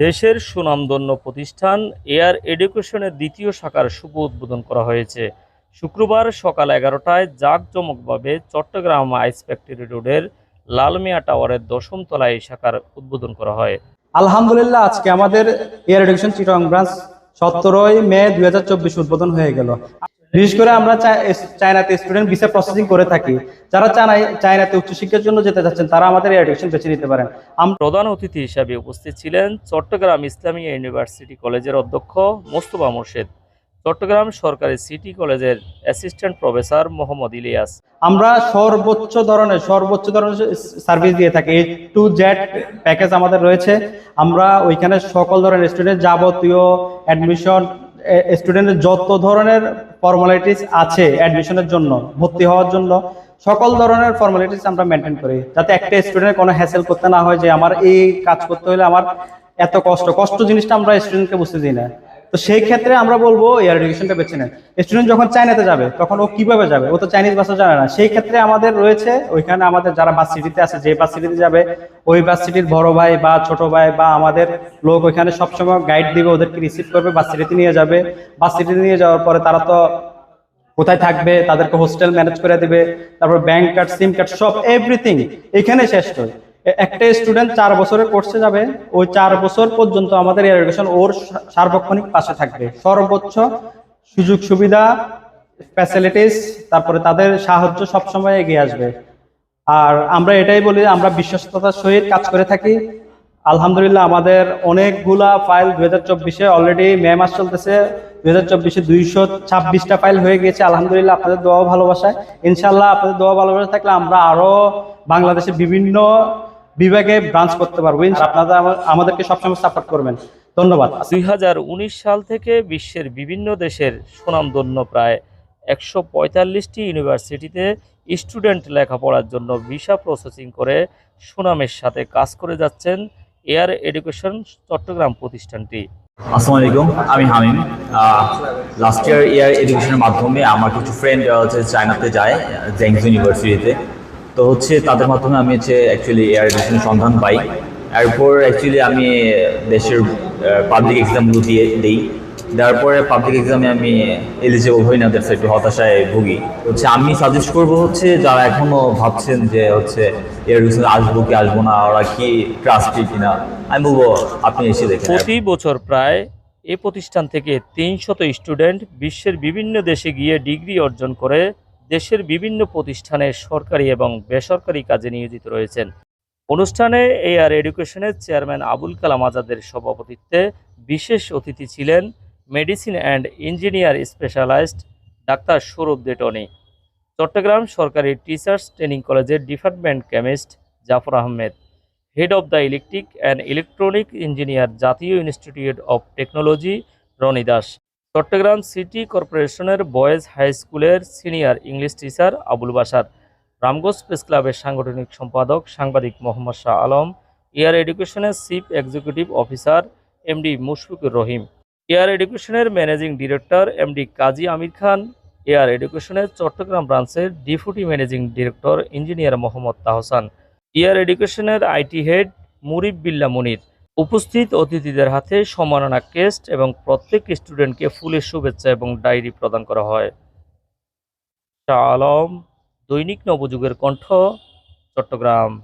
দেশের সুনামধন্য প্রতিষ্ঠান এয়ার এডুকেশনের দ্বিতীয় শাখার শুভ উদ্বোধন করা হয়েছে। শুক্রবার সকাল এগারোটায় জাঁকজমকভাবে চট্টগ্রাম আইস ফ্যাক্টরি রোডের লালমিয়া টাওয়ারের দশম তলায় এই শাখার উদ্বোধন করা হয়। আলহামদুলিল্লাহ, আজকে আমাদের এয়ার এডুকেশন চিটং ব্রাঞ্চ সতেরোই মে দুই হাজার চব্বিশ উদ্বোধন হয়ে গেল। বিশেষ করে আমরা চায়নাতে স্টুডেন্ট ভিসা প্রসেসিং করে থাকি। যারা চায়নাতে উচ্চশিক্ষার জন্য যেতে যাচ্ছেন তারা আমাদের এডুকেশন বেছে নিতে পারেন। আমরা প্রধান অতিথি হিসাবে উপস্থিত ছিলেন চট্টগ্রাম ইসলামিয়া ইউনিভার্সিটি কলেজের অধ্যক্ষ মোস্তফা মোর্শেদ চট্টগ্রাম সরকারি সিটি কলেজের অ্যাসিস্ট্যান্ট প্রফেসর মোহাম্মদ ইলিয়াস। আমরা সর্বোচ্চ ধরনের সর্বোচ্চ ধরনের সার্ভিস দিয়ে থাকি। এ টু জেড প্যাকেজ আমাদের রয়েছে। আমরা ওইখানে সকল ধরনের স্টুডেন্ট যাবতীয় অ্যাডমিশন স্টুডেন্টের যত ধরনের ফর্মালিটিস আছে অ্যাডমিশনের জন্য, ভর্তি হওয়ার জন্য, সকল ধরনের ফর্মালিটিস আমরা মেনটেন করি। যাতে একটা স্টুডেন্টের কোনো হ্যাসেল করতে না হয় যে, আমার এই কাজ করতে হলে আমার এত কষ্ট। কষ্ট জিনিসটা আমরা স্টুডেন্টকে বুঝতে দিই না। তো সেই ক্ষেত্রে আমরা বলব এয়ার এডুকেশনটা বেছে নেন। স্টুডেন্ট যখন চাইনাতে যাবে, তখন ও কীভাবে যাবে? ও তো চাইনিজ ভাষা জানে না। সেই ক্ষেত্রে আমাদের রয়েছে, ওইখানে আমাদের যারা বাস সিটিতে আছে, যে বাস সিটিতে যাবে, ওই বাস সিটির বড় ভাই বা ছোট ভাই বা আমাদের লোক ওইখানে সবসময় গাইড দিবে, ওদেরকে রিসিভ করবে বাস সিটিতে নিয়ে যাবে। বাস সিটিতে নিয়ে যাওয়ার পরে তারা তো কোথায় থাকবে, তাদেরকে হোস্টেল ম্যানেজ করে দিবে। তারপর ব্যাংক কার্ড সিম কার্ড সব এভরিথিং এখানে শেষ হয়। একটা স্টুডেন্ট চার বছরের কোর্সে যাবে, ওই চার বছর পর্যন্ত আমাদের এডুকেশন ওর সার্বক্ষণিক পাশে থাকবে। সর্বোচ্চ সুযোগ সুবিধা ফ্যাসিলিটিস তারপরে তাদের সাহায্য সবসময় এগিয়ে আসবে। আর আমরা এটাই বলি, আমরা বিশ্বস্ততার সহিত কাজ করে থাকি। আলহামদুলিল্লাহ আমাদের অনেকগুলা ফাইল দুই হাজার চব্বিশে অলরেডি মে মাস চলতেছে। দুই হাজার চব্বিশে দুইশো ছাব্বিশটা ফাইল হয়ে গিয়েছে। আলহামদুলিল্লাহ আপনাদের দোয়া ভালোবাসায়। ইনশাল্লাহ আপনাদের দোয়া ভালোবাসা থাকলে আমরা আরও বাংলাদেশের বিভিন্ন বিভাগে ব্রাঞ্চ করতে পারব। আপনারা আমাদেরকে সবসময় সাপোর্ট করবেন। ধন্যবাদ। দুই হাজার উনিশ সাল থেকে বিশ্বের বিভিন্ন দেশের সুনামধন্য প্রায় একশো পঁয়তাল্লিশটি ইউনিভার্সিটিতে স্টুডেন্ট লেখাপড়ার জন্য ভিসা প্রসেসিং করে সুনামের সাথে কাজ করে যাচ্ছেন এয়ার এডুকেশন চট্টগ্রাম প্রতিষ্ঠানটি। আসসালামু আলাইকুম আমি হামিম। লাস্ট ইয়ার এয়ার এডুকেশনের মাধ্যমে আমার কিছু ফ্রেন্ড হচ্ছে চায়নাতে যায় জেংস ইউনিভার্সিটিতে তো হচ্ছে তাদের মাধ্যমে আমি হচ্ছে অ্যাকচুয়ালি এয়ার এডুকেশনের সন্ধান পাই। এরপর অ্যাকচুয়ালি আমি দেশের পাবলিক এক্সামগুলো দিয়ে দিই। দেওয়ার পরে পাবলিক এক্সামে আমি এলিজিবল হই না দ্যাটস একটু হতাশায় ভুগি। হচ্ছে আমি সাজেস্ট করব হচ্ছে যারা এখনও ভাবছেন যে হচ্ছে এয়ার এডুকেশন আসব কি আসব না, ওরা কি ট্রাস্টি কিনা, আমি বলব, আপনি এসে দেখেন। প্রতি বছর প্রায় এ প্রতিষ্ঠান থেকে তিনশত স্টুডেন্ট বিশ্বের বিভিন্ন দেশে গিয়ে ডিগ্রি অর্জন করে দেশের বিভিন্ন প্রতিষ্ঠানে সরকারি এবং বেসরকারি কাজে নিয়োজিত রয়েছেন। অনুষ্ঠানে এআর এডুকেশনের চেয়ারম্যান আবুল কালাম আজাদের সভাপতিত্বে বিশেষ অতিথি ছিলেন medicine and engineer specialised doctor Sourav দেটনি, Chattogram সরকারি টিচার্স ট্রেনিং কলেজের department chemist Jafar Ahmed, head of the electric and electronic engineer জাতীয় institute of technology Roni Das. Chattogram city কর্পোরেশনের বয়েজ হাই স্কুলের senior English teacher Abul Basar Ramganj press ক্লাবের সাংগঠনিক সম্পাদক সাংবাদিক Mohammad Shah Alam, air এডুকেশনের chief executive officer MD Mushfiqur Rahim, Air এডুকেশনের managing director MD Kazi Amir Khan, Air এডুকেশনের চট্টগ্রাম ব্রাঞ্চের deputy managing director engineer Mohammad Tahsan, Air এডুকেশনের আইটি হেড মুরিব বিল্লা মুনির উপস্থিত অতিথিদের হাতে সম্মাননা কেস্ট এবং প্রত্যেক স্টুডেন্টকে ফুলের শুভেচ্ছা এবং ডায়েরি প্রদান করা হয়। শাহ আলম দৈনিক নবযুগের কণ্ঠ, চট্টগ্রাম।